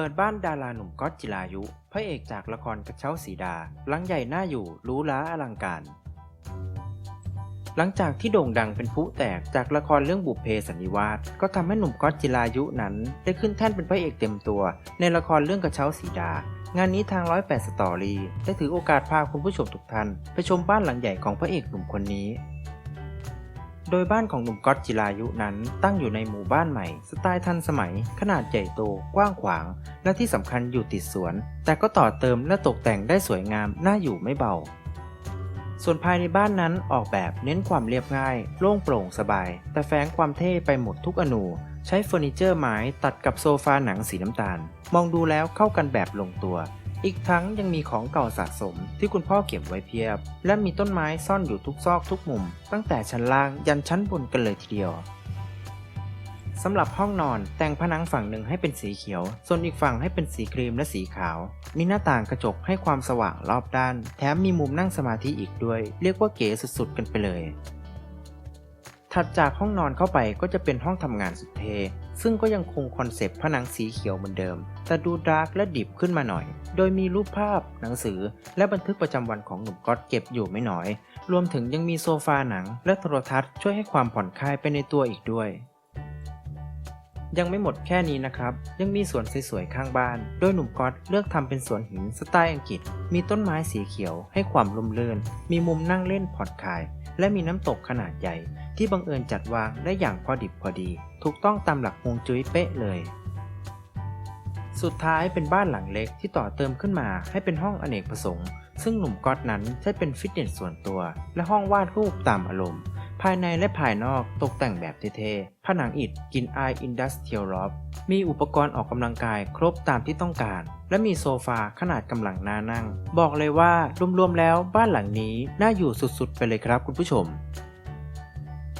เปิดบ้านดาราหนุ่มก๊อตจิรายุ พระเอกจากละครกระเช้าสีดา หลังใหญ่หน้าอยู่รู้ล้าอลังการ หลังจากที่โด่งดังเป็นผู้แตกจากละครเรื่องบุพเพสันนิวาสก็ทำให้หนุ่มก๊อตจิรายุนั้น ได้ขึ้นแท่นเป็นพระเอกเต็มตัว ในละครเรื่องกระเช้าสีดา งานนี้ทางร้อยแปดสตอรี่ได้ถือโอกาสพาคุณผู้ชมทุกท่าน ไปชมบ้านหลังใหญ่ของพระเอกหนุ่มคนนี้ โดยบ้านของหนุ่มก๊อตจิรายุนั้น ตั้งอยู่ในหมู่บ้านใหม่ สไตล์ทันสมัย ขนาดใหญ่โต กว้างขวาง และที่สำคัญอยู่ติดสวน แต่ก็ต่อเติมและตกแต่งได้สวยงามน่าอยู่ไม่เบา ส่วนภายในบ้านนั้นออกแบบเน้นความเรียบง่าย โล่งโปร่งสบาย แต่แฝงความเท่ไปหมดทุกอนูใช้เฟอร์นิเจอร์ไม้ตัดกับโซฟาหนังสีน้ำตาล มองดูแล้วเข้ากันแบบลงตัว อีกทั้งยังมีของเก่าสะสมที่คุณพ่อเก็บไว้เพียบ และมีต้นไม้ซ่อนอยู่ทุกซอกทุกมุม ตั้งแต่ชั้นล่างยันชั้นบนกันเลยทีเดียวสำหรับห้องนอนแต่งผนังฝั่งหนึ่งให้เป็นสีเขียว ส่วนอีกฝั่งให้เป็นสีครีมและสีขาว มีหน้าต่างกระจกให้ความสว่างรอบด้าน แถมมีมุมนั่งสมาธิอีกด้วย เรียกว่าเก๋สุดๆกันไปเลย ถัดจากห้องนอนเข้าไปก็จะเป็นห้องทำงานสุดเท ซึ่งก็ยังคงคอนเซปต์ผนังสีเขียวเหมือนเดิม แต่ดูดาร์กและดิบขึ้นมาหน่อย โดยมีรูปภาพ หนังสือ และบันทึกประจำวันของหนุ่มก๊อตเก็บอยู่ไม่น้อย รวมถึงยังมีโซฟาหนัง และโทรทัศน์ช่วยให้ความผ่อนคลายไปในตัวอีกด้วยยังไม่หมดแค่นี้นะครับ ยังมีสวนสวยๆข้างบ้าน โดยหนุ่มก๊อตเลือกทำเป็นสวนหินสไตล์อังกฤษ มีต้นไม้สีเขียวให้ความลมเลื่น มีมุมนั่งเล่นผ่อนคลาย และมีน้ำตกขนาดใหญ่ ที่บังเอิญจัดวางได้อย่างพอดิบพอดี ถูกต้องตามหลักฮวงจุ้ยเป๊ะเลย สุดท้ายเป็นบ้านหลังเล็กที่ต่อเติมขึ้นมาให้เป็นห้องอเนกประสงค์ ซึ่งหนุ่มก๊อตนั้นใช้เป็นฟิตเนสส่วนตัว และห้องวาดรูปตามอารมณ์ ภายในและภายนอกตกแต่งแบบเท่ๆ ผนังอิฐกินไออินดัสเท l ลล็อบมีอุปกรณ์ออกกำลังกายครบตามที่ต้องการ และมีโซฟาขนาดกำลังน่านั่ง บอกเลยว่ารวมๆแล้วบ้านหลังนี้น่าอยู่สุดๆไปเลยครับคุณผู้ชม